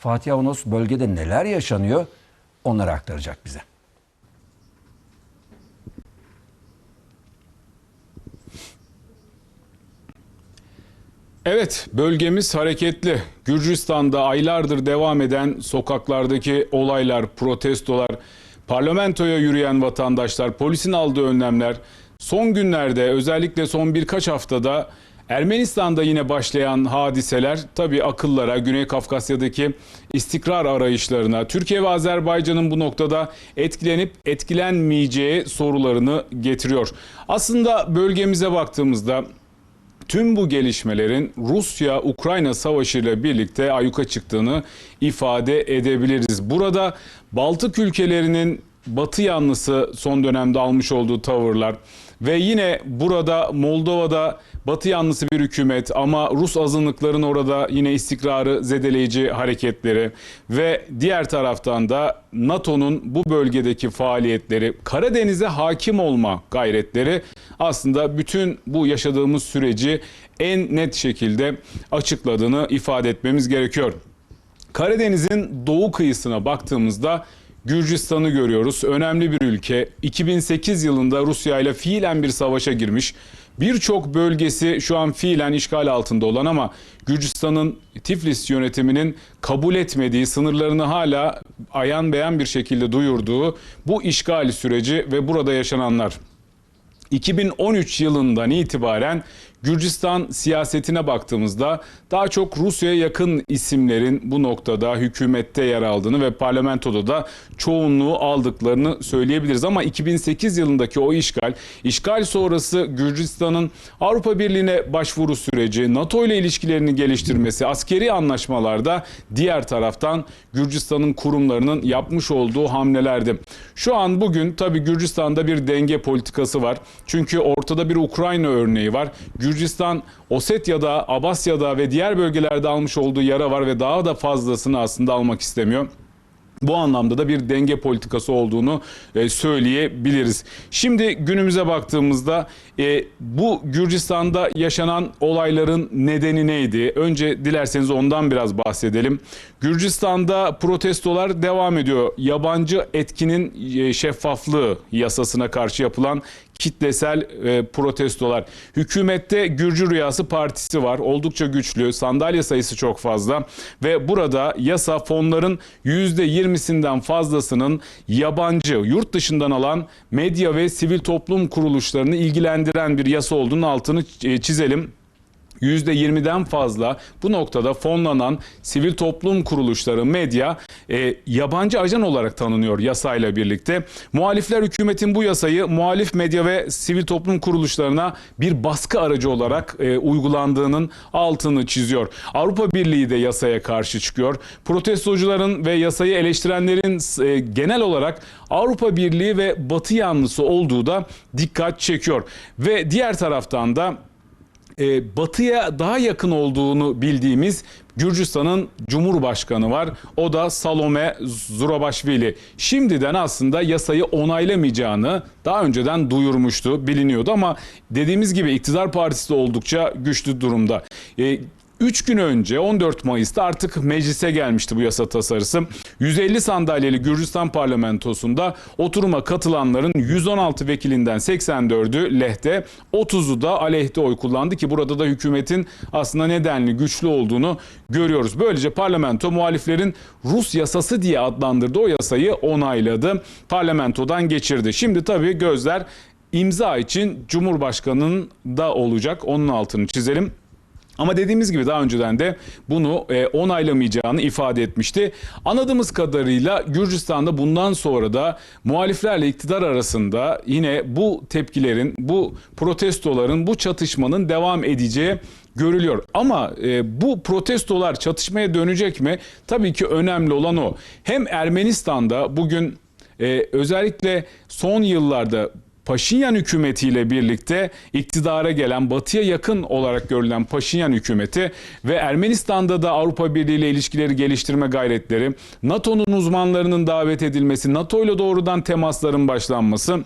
Fatih Avanos bölgede neler yaşanıyor onları aktaracak bize. Evet, bölgemiz hareketli. Gürcistan'da aylardır devam eden sokaklardaki olaylar, protestolar, parlamentoya yürüyen vatandaşlar, polisin aldığı önlemler, son günlerde özellikle son birkaç haftada Ermenistan'da yine başlayan hadiseler tabii akıllara, Güney Kafkasya'daki istikrar arayışlarına, Türkiye ve Azerbaycan'ın bu noktada etkilenip etkilenmeyeceği sorularını getiriyor. Aslında bölgemize baktığımızda Tüm bu gelişmelerin Rusya-Ukrayna savaşı ile birlikte ayyuka çıktığını ifade edebiliriz. Burada Baltık ülkelerinin Batı yanlısı son dönemde almış olduğu tavırlar ve yine burada Moldova'da Batı yanlısı bir hükümet ama Rus azınlıkların orada yine istikrarı zedeleyici hareketleri ve diğer taraftan da NATO'nun bu bölgedeki faaliyetleri, Karadeniz'e hakim olma gayretleri aslında bütün bu yaşadığımız süreci en net şekilde açıkladığını ifade etmemiz gerekiyor. Karadeniz'in doğu kıyısına baktığımızda Gürcistan'ı görüyoruz. Önemli bir ülke. 2008 yılında Rusya ile fiilen bir savaşa girmiş. Birçok bölgesi şu an fiilen işgal altında olan ama Gürcistan'ın Tiflis yönetiminin kabul etmediği, sınırlarını hala ayan beyan bir şekilde duyurduğu bu işgal süreci ve burada yaşananlar. 2013 yılından itibaren Gürcistan siyasetine baktığımızda daha çok Rusya'ya yakın isimlerin bu noktada hükümette yer aldığını ve parlamentoda da çoğunluğu aldıklarını söyleyebiliriz. Ama 2008 yılındaki o işgal, işgal sonrası Gürcistan'ın Avrupa Birliği'ne başvuru süreci, NATO ile ilişkilerini geliştirmesi, askeri anlaşmalarda diğer taraftan Gürcistan'ın kurumlarının yapmış olduğu hamlelerdi. Şu an bugün tabii Gürcistan'da bir denge politikası var. Çünkü ortada bir Ukrayna örneği var. Gürcistan Osetya'da, Abasya'da ve diğer bölgelerde almış olduğu yara var ve daha da fazlasını aslında almak istemiyor. Bu anlamda da bir denge politikası olduğunu e, söyleyebiliriz. Şimdi günümüze baktığımızda e, bu Gürcistan'da yaşanan olayların nedeni neydi? Önce dilerseniz ondan biraz bahsedelim. Gürcistan'da protestolar devam ediyor. Yabancı etkinin e, şeffaflığı yasasına karşı yapılan kitlesel protestolar. Hükümette Gürcü Rüyası Partisi var. Oldukça güçlü. Sandalye sayısı çok fazla ve burada yasa fonların %20'sinden fazlasının yabancı, yurt dışından alan medya ve sivil toplum kuruluşlarını ilgilendiren bir yasa olduğunu altını e, çizelim. %20'den fazla bu noktada fonlanan sivil toplum kuruluşları, medya e, yabancı ajan olarak tanınıyor yasayla birlikte. Muhalifler hükümetin bu yasayı muhalif medya ve sivil toplum kuruluşlarına bir baskı aracı olarak e, uygulandığının altını çiziyor. Avrupa Birliği de yasaya karşı çıkıyor. Protestocuların ve yasayı eleştirenlerin e, genel olarak Avrupa Birliği ve Batı yanlısı olduğu da dikkat çekiyor. Ve diğer taraftan da e, batıya daha yakın olduğunu bildiğimiz Gürcistan'ın Cumhurbaşkanı var. O da Salome Zurabaşvili. Şimdiden aslında yasayı onaylamayacağını daha önceden duyurmuştu, biliniyordu ama dediğimiz gibi iktidar partisi de oldukça güçlü durumda. E, 3 gün önce 14 Mayıs'ta artık meclise gelmişti bu yasa tasarısı. 150 sandalyeli Gürcistan parlamentosunda oturuma katılanların 116 vekilinden 84'ü lehte, 30'u da aleyhte oy kullandı ki burada da hükümetin aslında nedenli güçlü olduğunu görüyoruz. Böylece parlamento muhaliflerin Rus yasası diye adlandırdığı o yasayı onayladı. Parlamentodan geçirdi. Şimdi tabii gözler imza için Cumhurbaşkanı'nın da olacak. Onun altını çizelim. Ama dediğimiz gibi daha önceden de bunu e, onaylamayacağını ifade etmişti. Anladığımız kadarıyla Gürcistan'da bundan sonra da muhaliflerle iktidar arasında yine bu tepkilerin, bu protestoların, bu çatışmanın devam edeceği görülüyor. Ama e, bu protestolar çatışmaya dönecek mi? Tabii ki önemli olan o. Hem Ermenistan'da bugün e, özellikle son yıllarda Paşinyan hükümetiyle birlikte iktidara gelen batıya yakın olarak görülen Paşinyan hükümeti ve Ermenistan'da da Avrupa Birliği ile ilişkileri geliştirme gayretleri, NATO'nun uzmanlarının davet edilmesi, NATO ile doğrudan temasların başlanması,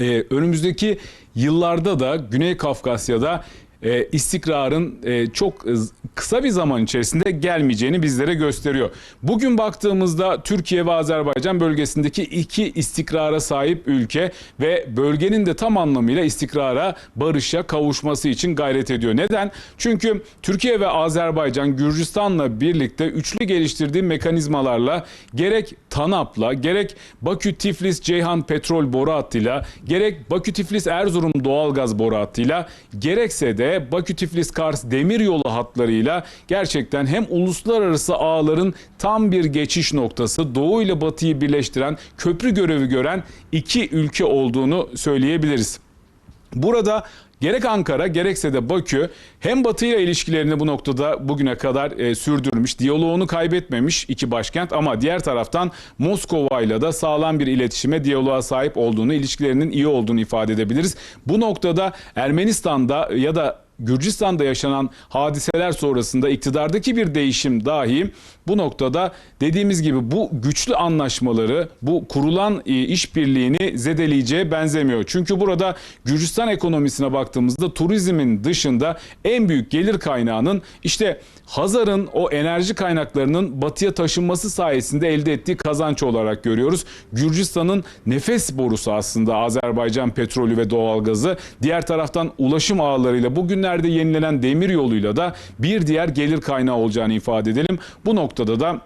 e, önümüzdeki yıllarda da Güney Kafkasya'da e, istikrarın e, çok e, kısa bir zaman içerisinde gelmeyeceğini bizlere gösteriyor. Bugün baktığımızda Türkiye ve Azerbaycan bölgesindeki iki istikrara sahip ülke ve bölgenin de tam anlamıyla istikrara, barışa kavuşması için gayret ediyor. Neden? Çünkü Türkiye ve Azerbaycan Gürcistan'la birlikte üçlü geliştirdiği mekanizmalarla gerek TANAP'la gerek Bakü-Tiflis-Ceyhan petrol boru hattıyla gerek Bakü-Tiflis-Erzurum doğalgaz boru hattıyla gerekse de Bakü-Tiflis-Kars demiryolu hatlarıyla gerçekten hem uluslararası ağların tam bir geçiş noktası doğu ile batıyı birleştiren köprü görevi gören iki ülke olduğunu söyleyebiliriz. Burada gerek Ankara gerekse de Bakü hem Batı ile ilişkilerini bu noktada bugüne kadar e, sürdürmüş, diyaloğunu kaybetmemiş iki başkent ama diğer taraftan Moskova ile de sağlam bir iletişime, diyaloğa sahip olduğunu, ilişkilerinin iyi olduğunu ifade edebiliriz. Bu noktada Ermenistan'da ya da Gürcistan'da yaşanan hadiseler sonrasında iktidardaki bir değişim dahi bu noktada dediğimiz gibi bu güçlü anlaşmaları, bu kurulan e, işbirliğini zedeleyeceğe benzemiyor. Çünkü burada Gürcistan ekonomisine baktığımızda turizmin dışında en büyük gelir kaynağının işte Hazar'ın o enerji kaynaklarının batıya taşınması sayesinde elde ettiği kazanç olarak görüyoruz. Gürcistan'ın nefes borusu aslında Azerbaycan petrolü ve doğalgazı. Diğer taraftan ulaşım ağlarıyla bugünlerde yenilenen demir yoluyla da bir diğer gelir kaynağı olacağını ifade edelim. Bu noktada da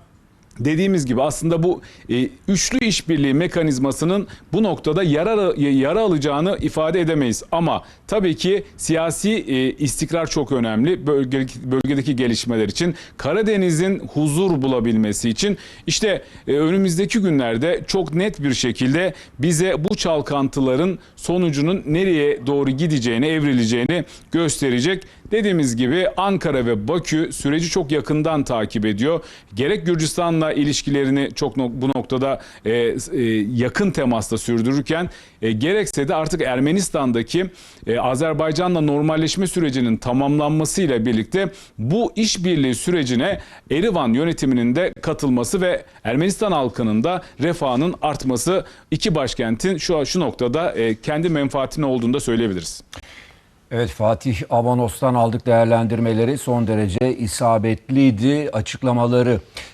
Dediğimiz gibi aslında bu e, üçlü işbirliği mekanizmasının bu noktada yara, yara alacağını ifade edemeyiz. Ama tabii ki siyasi e, istikrar çok önemli bölge, bölgedeki gelişmeler için. Karadeniz'in huzur bulabilmesi için işte e, önümüzdeki günlerde çok net bir şekilde bize bu çalkantıların sonucunun nereye doğru gideceğini, evrileceğini gösterecek. Dediğimiz gibi Ankara ve Bakü süreci çok yakından takip ediyor. Gerek Gürcistan'la ilişkilerini çok nok- bu noktada e, e, yakın temasta sürdürürken e, gerekse de artık Ermenistan'daki e, Azerbaycan'la normalleşme sürecinin tamamlanmasıyla birlikte bu işbirliği sürecine Erivan yönetiminin de katılması ve Ermenistan halkının da refahının artması iki başkentin şu şu noktada e, kendi menfaatine olduğunu da söyleyebiliriz. Evet Fatih Avanos'tan aldık değerlendirmeleri son derece isabetliydi açıklamaları.